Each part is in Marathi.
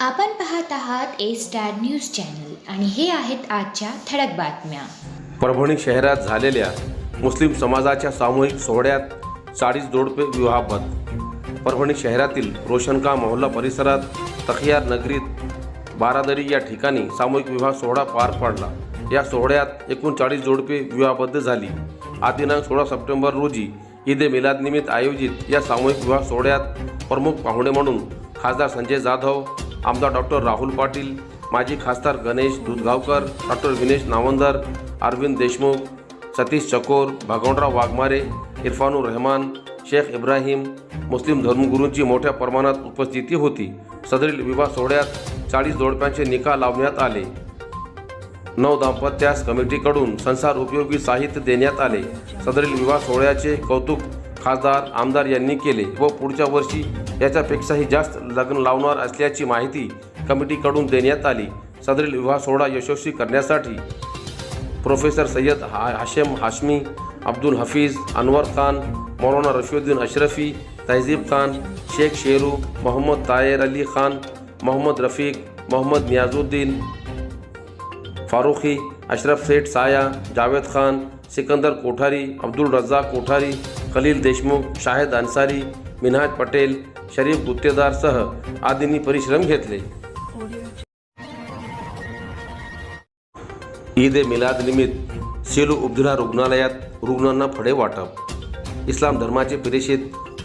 आपण पाहत आहात ए स्टार न्यूज चॅनल आणि हे आहेत आजच्या ठळक बातम्या. परभणी शहरात झालेल्या मुस्लिम समाजाच्या सामूहिक सोहळ्यात चाळीस जोडपे विवाहबद्ध परभणी शहरातील रोशनका मोहल्ला परिसरात तखियार नगरीत बारादरी या ठिकाणी सामूहिक विवाह सोहळा पार पडला. या सोहळ्यात एकूण चाळीस जोडपे विवाहबद्ध झाली. आज दिनांक सोळा सप्टेंबर रोजी ईद ए मिलादनिमित्त आयोजित या सामूहिक विवाह सोहळ्यात प्रमुख पाहुणे म्हणून खासदार संजय जाधव आमदार डॉक्टर राहुल पाटील माजी खासदार गणेश दूधगावकर डॉक्टर विनेश नावंदर अरविंद देशमुख सतीश चकोर भगवंतराव वाघमारे इरफानुर रहमान शेख इब्राहिम मुस्लिम धर्मगुरूंची मोठ्या प्रमाणात उपस्थिती होती. सदरील विवाह सोहळ्यात चाळीस जोडप्यांचे निकाल लावण्यात आले. नऊ दाम्पत्यास कमिटीकडून संसार उपयोगी साहित्य देण्यात आले. सदरील विवाह सोहळ्याचे कौतुक खासदार आमदार यांनी केले व पुढच्या वर्षी याच्यापेक्षाही जास्त लग्न लावणार असल्याची माहिती कमिटीकडून देण्यात आली. सदरील विवाह सोहळा यशस्वी करण्यासाठी प्रोफेसर सय्यद हा हाशेम हाशमी अब्दुल हफीज अनवर खान मौलाना रशीउद्दीन अशरफी तहजीब खान शेख शेरू मोहम्मद तायर अली खान मोहम्मद रफीक मोहम्मद नियाजुद्दीन फारुखी अशरफ सेठ साया जावेद खान सिकंदर कोठारी अब्दुल रज्जाक कोठारी खलील देशमुख शाहिद अन्सारी मिनहाज पटेल शरीफ गुत्तेदारसह आदींनी परिश्रम घेतले. ईद ए मिलाद निमित्त सेलू उपजिल्हा रुग्णालयात रुग्णांना फळे वाटप. इस्लाम धर्माचे प्रेषित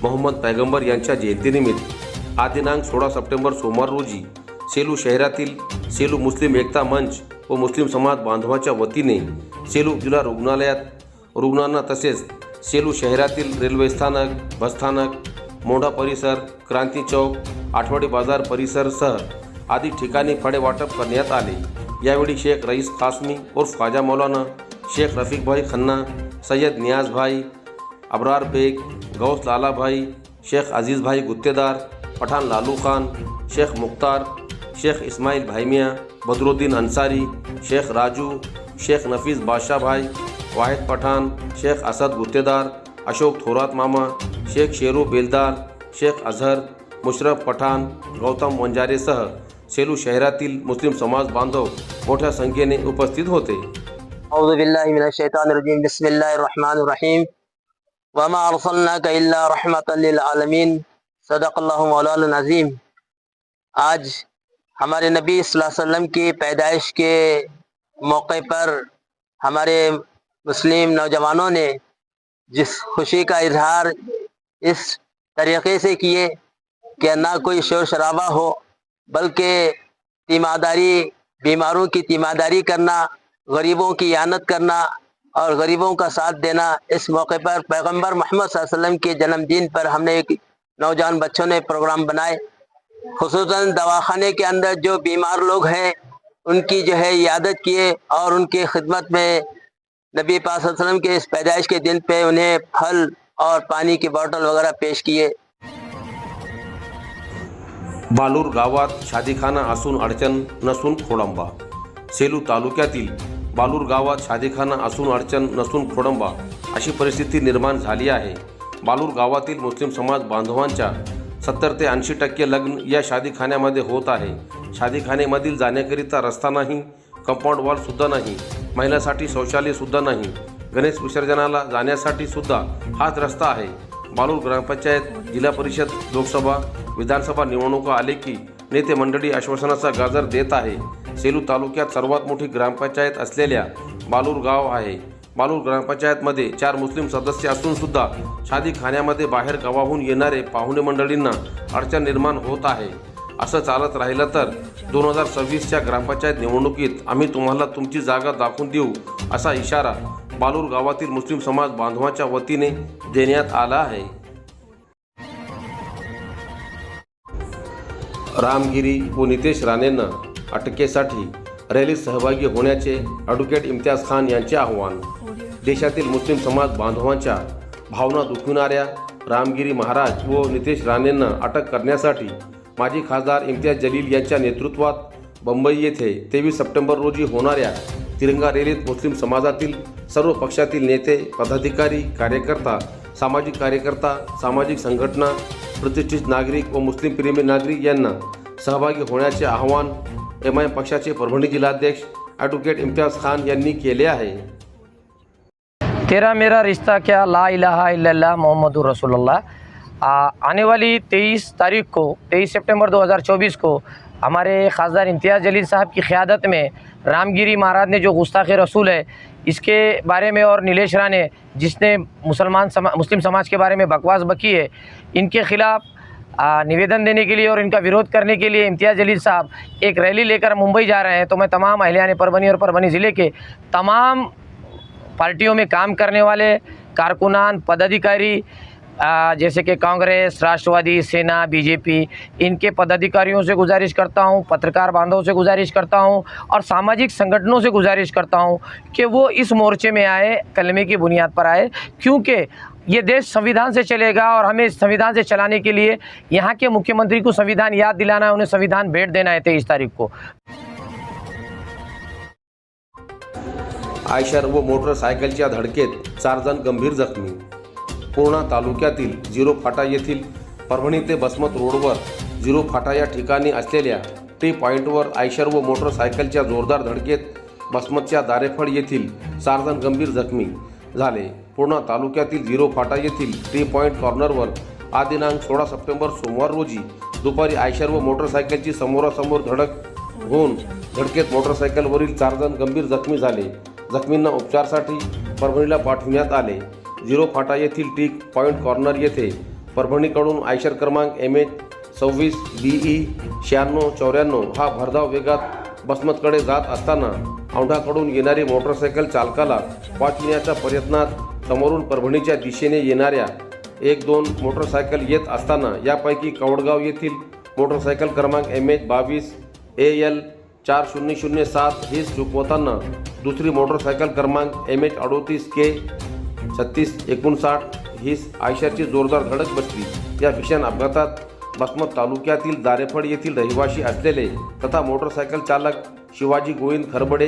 मोहम्मद पैगंबर यांच्या जयंतीनिमित्त आदिनांक दिनांक सोळा सप्टेंबर सोमवार रोजी सेलू शहरातील सेलू मुस्लिम एकता मंच व मुस्लिम समाज बांधवाच्या वतीने सेलू उपजिल्हा रुग्णालयात रुग्णांना तसेच सेलू शहरातील रेल्वे स्थानक बसस्थानक मोढा परिसर क्रांती चौक आठवडे बाजार परिसरसह आदी ठिकाणी फळे वाटप करण्यात आले. यावेळी शेख रईस कासमी उर्फ खाजा मौलाना शेख रफीकभाई खन्ना सय्यद नियाजभाई अबरार बेग गौस लालाभाई शेख अजीज़भाई गुत्तेदार पठान लालू खान शेख मुख्तार शेख इस्माईल भाईमिया बदरुद्दीन अन्सारी शेख राजू शेख नफीस बादशाह भाई वाहिद पठान शेख असद गुत्तेदार अशोक थोरात मामा शेख शेरू बेलदार शेख अझहर मुशरफ पठाण गौतम वंजारेसह सेलू शहरातील मुस्लिम समाज बांधव मोठ्या संख्येने उपस्थित होते أعوذ بالله من الشيطان الرجيم بسم الله الرحمن الرحيم وما أرسلناك إلا رحمة للعالمين صدق الله مولانا العظيم आज हमारे नबी सल्लल्लाहु अलैहि वसल्लम की पैदाइश के मौके पर हमारे मुस्लिम नौजवानों ने जिस खुशी का इजहार इस तरीके से किए कि ना कोई शोर शराबा हो, बल्कि तीमारदारी बीमारों की तीमारदारी करना, गरीबों की यानत करना और गरीबों का साथ देना, इस मौके पर पैगंबर मोहम्मद वसल्लम के जन्मदिन पर हमने एक नौजवान बच्चों ने प्रोग्राम बनाए। खसूस दवाखाने के अंदर जो बीमार लोग हैं, उनकी जो है यादत किए और उनकी खिदमत में नबी वसल्लम के इस पैदाइश के दिन पे उन्हें फल और पानी की बोतल वगैरह पेश किए। बालूर गावात शादीखाना असून अडचण नसून खोडंबा। सेलू तालुक्यातील बालूर गावात शादीखाना असून अडचण नसून खोडंबा अशी परिस्थिती निर्माण झाली आहे. बालूर गावातील मुस्लिम समाज बांधवांच्या सत्तर ते ऐंशी टक्के लग्न या शादीखान्यामध्ये होत आहे. शादीखान्यामधील जाण्याकरिता रस्ता नाही कंपाऊंड वॉलसुद्धा नाही. महिलांसाठी शौचालयसुद्धा नाही. गणेश विसर्जनाला जाण्यासाठी सुद्धा हाच रस्ता आहे. बालूर ग्रामपंचायत जिल्हा परिषद लोकसभा विधानसभा निवडणुका आले की नेते मंडळी आश्वासनाचा गाजर देत आहे. सेलू तालुक्यात सर्वात मोठी ग्रामपंचायत असलेल्या बालूर गाव आहे. बालूर ग्रामपंचायतमध्ये चार मुस्लिम सदस्य असूनसुद्धा सुद्धा शादीखान्यामध्ये बाहेर गावाहून येणारे पाहुणे मंडळींना अडचण निर्माण होत आहे. असं चालत राहिलं तर दोन हजार सव्वीसच्या ग्रामपंचायत निवडणुकीत आम्ही तुम्हाला तुमची जागा दाखवून देऊ असा इशारा बालूर गावातील मुस्लिम समाज बांधवांच्या वतीने देण्यात आला आहे. रामगिरी व नितेश राणेंना अटकेसाठी रॅलीत सहभागी होण्याचे ॲडव्होकेट इम्तियाज खान यांचे आव्हान. देशातील मुस्लिम समाज बांधवांच्या भावना दुखविणाऱ्या रामगिरी महाराज व नितेश राणेंना अटक करण्यासाठी माजी खासदार इम्तियाज जलील यांच्या नेतृत्वात बंबई येथे तेवीस सप्टेंबर रोजी होणाऱ्या तिरंगा रॅलीत मुस्लिम समाजातील सर्व पक्षातील नेते पदाधिकारी कार्यकर्ता सामाजिक कार्यकर्ता सामाजिक संघटना प्रतिष्ठित नागरिक व मुस्लिम प्रेमी नागरिक यांना सहभागी होण्याचे आवाहन एम आय पक्षाचे परभणी जिल्हाध्यक्ष ॲडव्होकेट इम्तियाज खान यांनी केले आहे. तेरा मेरा रिश्ता क्या ला इलाहा इल्लल्लाह मोहम्मद रसूलुल्लाह. आ, आने वाली तेईस तारीख को तेईस सितंबर 2024 को हमारे खासदार इम्तियाज़ जलील साहब की क़्यादत में रामगिरी महाराज ने जो गुस्ताख रसूल है इसके बारे में और नीलेश ने जिसने मुसलमान समा मुस्लिम समाज के बारे में बकवास बकी है इनके ख़िलाफ़ निवेदन देने के लिए और इनका विरोध करने के लिए इम्तियाज़ जलील साहब एक रैली लेकर मुंबई जा रहे हैं। तो मैं तमाम अहलियान परभनी और परभनी ज़िले के तमाम पार्टियों में काम करने वाले कारकुनान पदाधिकारी जैसे कि कांग्रेस, राष्ट्रवादी, सेना, बीजेपी, इनके पदाधिकारियों से गुजारिश करता हूँ, पत्रकार बांधवों से गुजारिश करता हूँ और सामाजिक संगठनों से गुजारिश करता हूँ कि वो इस मोर्चे में आए, कलमे की बुनियाद पर आए, क्योंकि ये देश संविधान से चलेगा और हमें संविधान से चलाने के लिए यहाँ के मुख्यमंत्री को संविधान याद दिलाना है, उन्हें संविधान भेंट देना है तेईस तारीख को। आयशर, व मोटरसायकलच्या धडकेत चार जण गंभीर जखमी। पूर्णा तालुक्यातील झिरो फाटा येथील परभणी ते बसमत रोडवर झिरो फाटा या ठिकाणी असलेल्या टी पॉईंटवर आयशर व मोटरसायकलच्या जोरदार धडकेत बसमतच्या दारेफळ येथील चारजण गंभीर जखमी झाले. पूर्णा तालुक्यातील झिरो फाटा येथील टी पॉईंट कॉर्नरवर आदिनांक दिनांक सोळा सप्टेंबर सोमवार रोजी दुपारी आयशर व मोटरसायकलची समोरासमोर धडक होऊन धडकेत मोटरसायकलवरील चारजण गंभीर जखमी झाले. जखमींना उपचारासाठी परभणीला पाठविण्यात आले. झिरो फाटा येथील टीक पॉईंट कॉर्नर येथे परभणीकडून आयशर क्रमांक एम एच सव्वीस बी ई शहाण्णव चौऱ्याण्णव हा भरधाव वेगात बसमतकडे जात असताना औंढाकडून येणारी मोटरसायकल चालकाला वाचविण्याच्या प्रयत्नात समोरून परभणीच्या दिशेने येणाऱ्या एक दोन मोटरसायकल येत असताना यापैकी कवडगाव येथील मोटरसायकल क्रमांक एम एच बावीस ए एल चार शून्य शून्य सात ही चुकवताना दुसरी मोटरसायकल क्रमांक एम एच अडोतीस के छत्तीस एकोणसाठ ही आयशरची जोरदार धडक बसली. या भीषण अपघातात बसमत तालुक्यातील दारेफळ येथील रहिवासी असलेले तथा मोटरसायकल चालक शिवाजी गोविंद खरबडे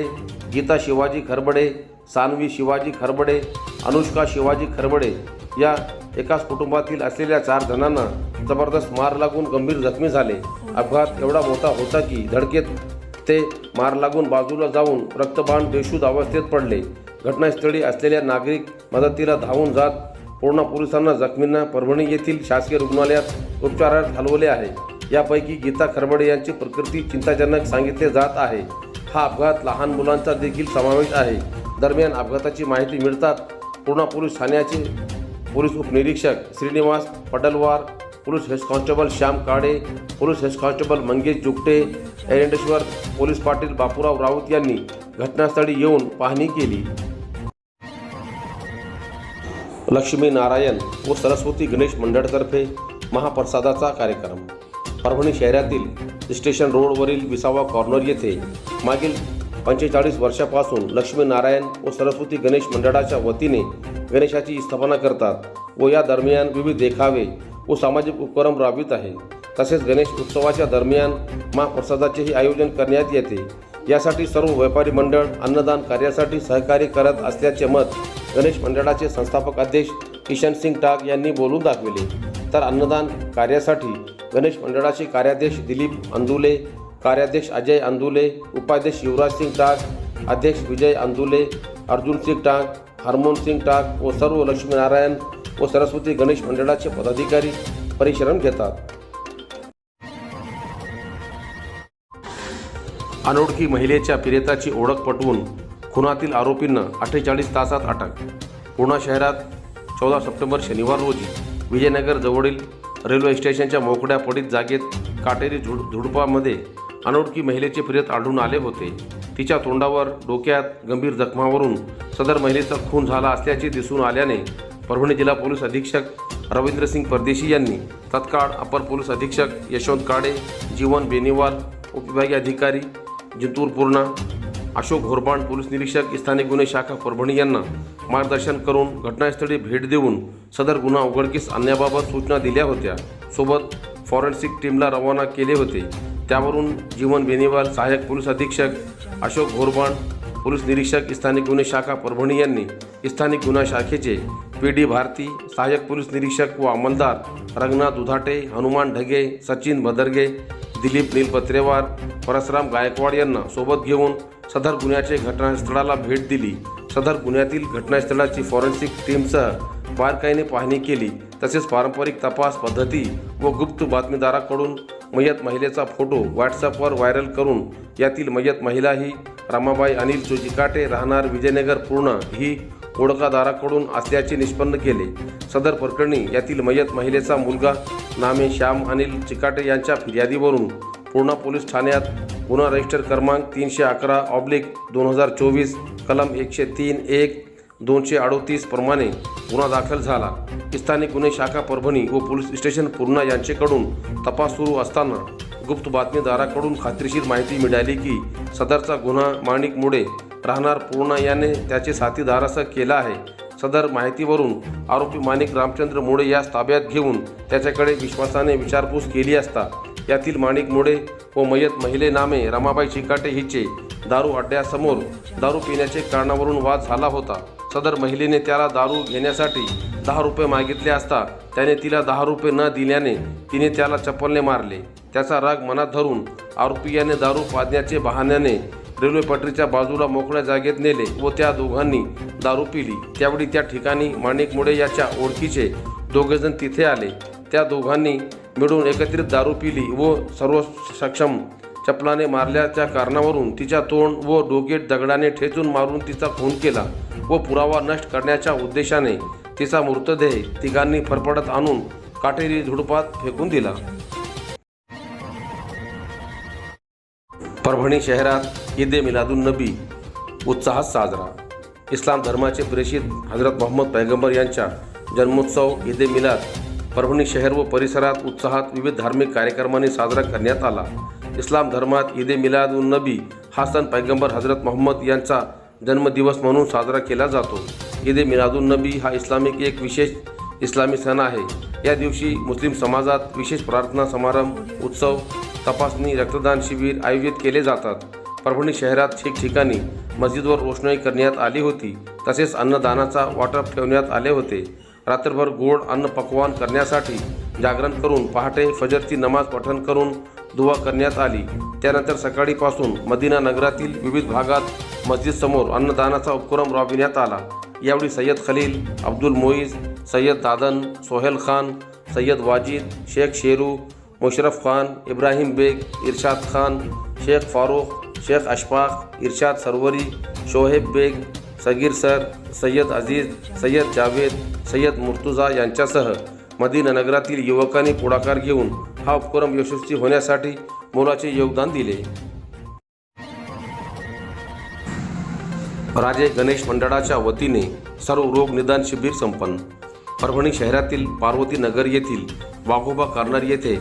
गीता शिवाजी खरबडे सानवी शिवाजी खरबडे अनुष्का शिवाजी खरबडे या एकाच कुटुंबातील असलेल्या चार जणांना जबरदस्त मार लागून गंभीर जखमी झाले. अपघात एवढा मोठा होता की धडकेत ते मार लागून बाजूला जाऊन रक्तबाण बेशुद्ध अवस्थेत पडले. घटनास्थळी असलेल्या नागरिक मदतीला धावून जात पूर्णा पोलिसांना जखमींना परभणी येथील शासकीय रुग्णालयात उपचारात हलवले आहे. यापैकी गीता खरबडे यांची प्रकृती चिंताजनक सांगितले जात आहे. हा अपघात लहान मुलांचा देखील समावेश आहे. दरम्यान अपघाताची माहिती मिळताच पूर्णा पोलीस ठाण्याचे पोलीस उपनिरीक्षक Shrinivas Padalwar police head constable Shyam Kale police head constable Mangesh Jugte Erandeshwar police Patil Bapurao Raut यांनी घटनास्थळी येऊन पाहणी केली. लक्ष्मी नारायण व सरस्वती गणेश मंडळतर्फे महाप्रसादाचा कार्यक्रम. परभणी शहरातील स्टेशन रोडवरील विसावा कॉर्नर येथे मागील पंचेचाळीस वर्षापासून लक्ष्मी नारायण व सरस्वती गणेश मंडळाच्या वतीने गणेशाची स्थापना करतात व या दरम्यान विविध देखावे व सामाजिक उपक्रम राबवित आहे. तसेच गणेश उत्सवाच्या दरम्यान महाप्रसादाचेही आयोजन करण्यात येते. यासाठी सर्व व्यापारी मंडळ अन्नदान कार्यासाठी सहकार्य करत असल्याचे मत गणेश मंडळाचे संस्थापक अध्यक्ष किशन सिंग टाक यांनी बोलून दाखविले. तर अन्नदान कार्यासाठी गणेश मंडळाचे कार्याध्यक्ष दिलीप अंदुले कार्याध्यक्ष अजय अंदुले उपाध्यक्ष युवराज सिंग टाक अध्यक्ष विजय अंदुले अर्जुन सिंग टाक हरमोन सिंग टाक व सर्व लक्ष्मीनारायण व सरस्वती गणेश मंडळाचे पदाधिकारी परिश्रम घेतात. अनोळखी महिलेच्या फिरेताची ओळख पटवून खुनातील आरोपींना अठ्ठेचाळीस तासात अटक. पुणा शहरात चौदा सप्टेंबर शनिवार रोजी विजयनगर जवळील रेल्वे स्टेशनच्या मोकळ्या पडीत जागेत काटेरी झुड झुडपामध्ये अनोळखी महिलेचे फिरत आढळून आले होते. तिच्या तोंडावर डोक्यात गंभीर जखमावरून सदर महिलेचा खून झाला असल्याचे दिसून आल्याने परभणी जिल्हा पोलीस अधीक्षक रवींद्रसिंग परदेशी यांनी तत्काळ अपर पोलीस अधीक्षक यशवंत काडे जीवन बेनीवाल उपविभागीय अधिकारी जितूर पूर्णा. अशोक घोरबाण पोलीस निरीक्षक स्थानिक गुन्हे शाखा परभणी यांना मार्गदर्शन करून घटनास्थळी भेट देऊन सदर गुन्हा उघडकीस आणण्याबाबत सूचना दिल्या होत्या. सोबत फॉरेन्सिक टीमला रवाना केले होते. त्यावरून जीवन बेनीवाल सहाय्यक पोलीस अधीक्षक अशोक घोरबाण पोलीस निरीक्षक स्थानिक गुन्हे शाखा परभणी यांनी स्थानिक गुन्हा शाखेचे पी डी भारती सहाय्यक पोलीस निरीक्षक व अंमलदार रंगनाथ दुधाटे हनुमान ढगे सचिन भदरगे दिलीप नीलपत्रेवार परसराम गायकवाड यांना सोबत घेऊन सदर गुन्ह्याचे घटनास्थळाला भेट दिली. सदर गुन्ह्यातील घटनास्थळाची फॉरेन्सिक टीमसह बारकाईने पाहणी केली. तसेच पारंपरिक तपास पद्धती व गुप्त बातमीदाराकडून मयत महिलेचा फोटो व्हॉट्सअपवर व्हायरल करून यातील मयत महिला ही रमाबाई अनिल चिकाटे राहणार विजयनगर पूर्ण ही ओळखादाराकडून असल्याचे निष्पन्न केले. सदर प्रकरणी यातील मयत महिलेचा मुलगा नामे श्याम अनिल चिकाटे यांच्या फिर्यादीवरून पूर्णा पोलीस ठाण्यात गुन्हा रजिस्टर क्रमांक तीनशे अकरा ऑब्लिक दोन हजार चोवीस कलम एकशे तीन एक दोनशे अडोतीस प्रमाणे गुन्हा दाखल झाला. स्थानिक गुन्हे शाखा परभणी व पोलीस स्टेशन पूर्णा यांचेकडून तपास सुरू असताना गुप्त बातमीदाराकडून खात्रीशीर माहिती मिळाली की सदरचा गुन्हा माणिक मुडे राहणार पूर्णा याने त्याचे साथीदारासह केला आहे. सदर माहितीवरून आरोपी माणिक रामचंद्र मुळे यास ताब्यात घेऊन त्याच्याकडे विश्वासाने विचारपूस केली असता यातील माणिक मुळे व मयत महिले नामे रमाबाई चिकाटे हिचे दारू अड्ड्यासमोर दारू पिण्याचे कारणावरून वाद झाला होता. सदर महिलेने त्याला दारू घेण्यासाठी दहा रुपये मागितले असता त्याने तिला दहा रुपये न दिल्याने तिने त्याला चप्पलने मारले. त्याचा राग मनात धरून आरोपी याने दारू पाजण्याचे बहाण्याने रेल्वे पटरीच्या बाजूला मोकळ्या जागेत नेले व त्या दोघांनी दारू पिली. त्यावेळी त्या ठिकाणी माणिक मुळे याच्या ओळखीचे दोघेजण तिथे आले. त्या दोघांनी मिळून एकत्रित दारू पिली व सर्व सक्षम चपलाने मारल्याच्या कारणावरून तिच्या तोंड व डोकेत दगडाने ठेचून मारून तिचा खून केला व पुरावा नष्ट करण्याच्या उद्देशाने तिचा मृतदेह तिघांनी फरफडत आणून काटेरी झुडपात फेकून दिला. परभणी शहरात ईद ए मिलादुन नबी उत्साहात साजरा. इस्लाम धर्माचे प्रेषित हजरत मोहम्मद पैगंबर यांच्या जन्मोत्सव ईद ए मिलाद परभणी शहर व परिसरात उत्साहात विविध धार्मिक कार्यक्रमांनी साजरा करण्यात आला. इस्लाम धर्मात ईद ए मिलाद उन नबी हा सण पैगंबर हजरत मोहम्मद यांचा जन्मदिवस म्हणून साजरा केला जातो. ईद ए मिलादुन नबी हा इस्लामिक एक विशेष इस्लामी सण आहे. या दिवशी मुस्लिम समाजात विशेष प्रार्थना समारंभ उत्सव तपासणी रक्तदान शिबिर आयोजित केले जातात. परभणी शहरात ठिकठिकाणी मस्जिदवर रोषणाई करण्यात आली होती. तसेच अन्नदानाचा वाटप ठेवण्यात आले होते. रात्रभर गोड अन्न पकवान करण्यासाठी जागरण करून पहाटे फजरची नमाज पठण करून दुवा करण्यात आली. त्यानंतर सकाळीपासून मदिना नगरातील विविध भागात मस्जिदसमोर अन्नदानाचा उपक्रम राबविण्यात आला. यावेळी सय्यद खलील अब्दुल मोईज सय्यद दादन सोहेल खान सय्यद वाजिद शेख शेरू मुशरफ खान इब्राहिम बेग इरशाद खान शेख फारूख शेख अशफाक इरशाद सरवरी शोहेब बेग सगीर सर सय्यद अजीज सय्यद जावेद सय्यद मुर्तुजा यांच्यासह मदीना नगरातील युवकांनी पुढाकार घेऊन हा उपक्रम यशस्वी होण्यासाठी मोलाचे योगदान दिले. राजे गणेश मंडळाच्या वतीने सर्व रोग निदान शिबिर संपन्न. परभणी शहरातील पार्वती नगर येथील वाघोबा कार्नर येथे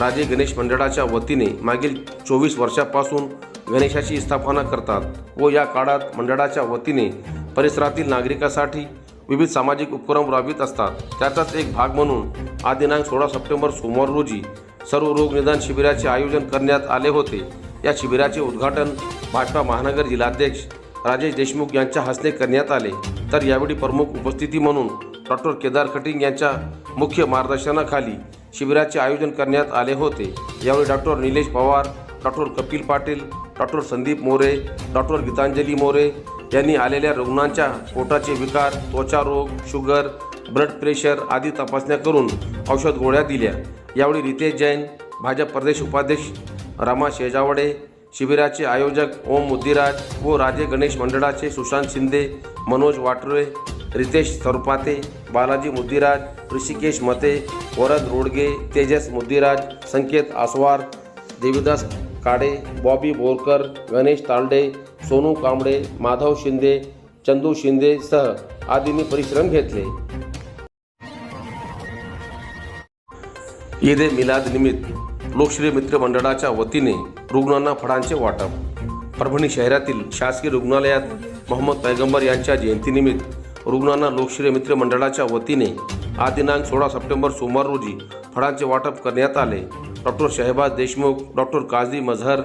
राजे गणेश मंडळाच्या वतीने मागील चोवीस वर्षापासून गणेशाची स्थापना करतात व या काळात मंडळाच्या वतीने परिसरातील नागरिकांसाठी विविध सामाजिक उपक्रम राबवित असतात. त्याचाच एक भाग म्हणून आज दिनांक सोळा सप्टेंबर सोमवार रोजी सर्व रोग निदान शिबिराचे आयोजन करण्यात आले होते. या शिबिराचे उद्घाटन भाजपा महानगर जिल्हाध्यक्ष राजेश देशमुख यांच्या हस्ते करण्यात आले. तर यावेळी प्रमुख उपस्थिती म्हणून डॉक्टर केदार कटिंग यांच्या मुख्य मार्गदर्शनाखाली शिबिराचे आयोजन करण्यात आले होते. यावेळी doctor Nilesh Pawar doctor Kapil Patil doctor Sandeep More doctor Gitanjali More यांनी आलेल्या रुग्णांच्या पोटाचे विकार त्वचा रोग शुगर ब्लड प्रेशर आदी तपासण्या करून औषध गोळ्या दिल्या. यावेळी रितेश जैन भाजप प्रदेश उपाध्यक्ष रमा शेजावडे शिबिराचे आयोजक ओम मुद्दिराज व राजे गणेश मंडळाचे सुशांत शिंदे मनोज वाटरे रितेश सरपाते बालाजी मुद्दिराज ऋषिकेश मते वरद रोडगे तेजस मुद्दिराज संकेत आसवार देवीदास काडे बॉबी बोरकर गणेश तालडे सोनू कांबळे माधव शिंदे चंदू शिंदे सह आदींनी परिश्रम घेतले. ईद ए मिलाद निमित्त लोकश्री मित्र मंडळाच्या वतीने रुग्णांना फळांचे वाटप. परभणी शहरातील शासकीय रुग्णालयात मोहम्मद पैगंबर यांच्या जयंतीनिमित्त रुग्णांना लोकश्री मित्र मंडळाच्या वतीने आदिनांक दिनांक सोळा सप्टेंबर सोमवार रोजी फळांचे वाटप करण्यात आले. डॉक्टर शहबाज देशमुख डॉक्टर काझी मझहर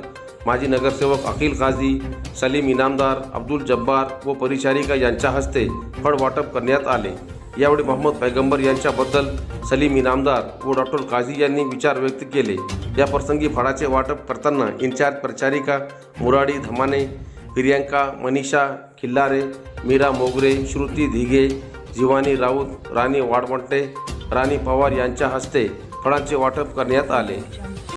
माजी नगरसेवक अखिल काझी सलीम इनामदार अब्दुल जब्बार व परिचारिका यांच्या हस्ते फळ वाटप करण्यात आले. यावेळी मोहम्मद पैगंबर यांच्याबद्दल सलीम इनामदार व डॉक्टर काझी यांनी विचार व्यक्त केले. या प्रसंगी फळाचे वाटप करताना इन्चार्ज परिचारिका मुराडी धमाने प्रियांका मनीषा खिल्लारे मीरा मोगरे श्रुती धिगे जीवानी राऊत राणी वाडवंटे राणी पवार यांच्या हस्ते फळांचे वाटप करण्यात आले.